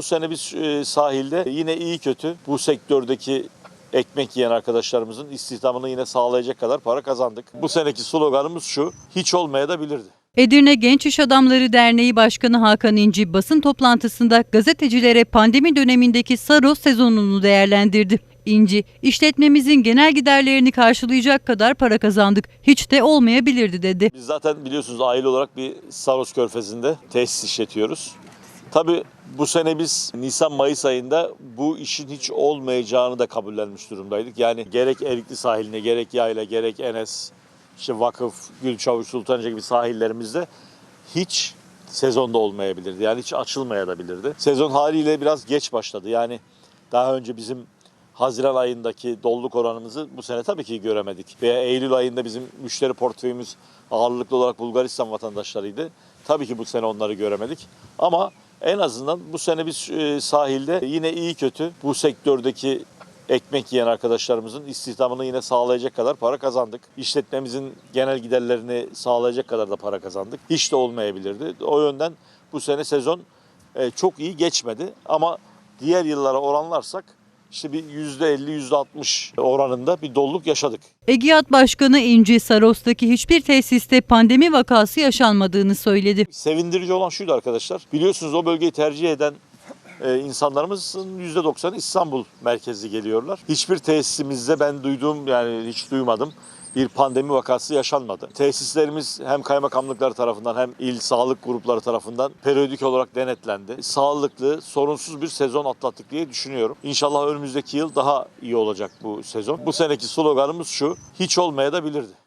bu sene biz e, sahilde yine iyi kötü bu sektördeki ekmek yiyen arkadaşlarımızın istihdamını yine sağlayacak kadar para kazandık. Bu seneki sloganımız şu, hiç olmaya da bilirdi. Edirne Genç İş Adamları Derneği Başkanı Hakan İnci basın toplantısında gazetecilere pandemi dönemindeki Saros sezonunu değerlendirdi. İnci, işletmemizin genel giderlerini karşılayacak kadar para kazandık. Hiç de olmayabilirdi dedi. Biz zaten biliyorsunuz aile olarak bir Saros Körfezi'nde tesis işletiyoruz. Tabii bu sene biz Nisan-Mayıs ayında bu işin hiç olmayacağını da kabullenmiş durumdaydık. Yani gerek Erikli sahiline, gerek Yayla, gerek Enes, işte Vakıf, Gülçavuş, Sultanca gibi sahillerimizde hiç sezonda olmayabilirdi. Yani hiç açılmayabilirdi. Sezon haliyle biraz geç başladı. Yani daha önce bizim Haziran ayındaki doluluk oranımızı bu sene tabii ki göremedik. Veya Eylül ayında bizim müşteri portföyümüz ağırlıklı olarak Bulgaristan vatandaşlarıydı. Tabii ki bu sene onları göremedik. Ama en azından bu sene biz e, sahilde yine iyi kötü bu sektördeki ekmek yiyen arkadaşlarımızın istihdamını yine sağlayacak kadar para kazandık. İşletmemizin genel giderlerini sağlayacak kadar da para kazandık. Hiç de olmayabilirdi. O yönden bu sene sezon e, çok iyi geçmedi ama diğer yıllara oranlarsak işte bir %50, %60 oranında bir doluluk yaşadık. Egiyat Başkanı İnci, Saros'taki hiçbir tesiste pandemi vakası yaşanmadığını söyledi. Sevindirici olan şuydu arkadaşlar. Biliyorsunuz o bölgeyi tercih eden e, insanlarımızın %90'ı İstanbul merkezli geliyorlar. Hiçbir tesisimizde ben duyduğum yani hiç duymadım bir pandemi vakası yaşanmadı. Tesislerimiz hem kaymakamlıklar tarafından hem il sağlık grupları tarafından periyodik olarak denetlendi. Sağlıklı, sorunsuz bir sezon atlattık diye düşünüyorum. İnşallah önümüzdeki yıl daha iyi olacak bu sezon. Bu seneki sloganımız şu, hiç olmaya da bilirdi.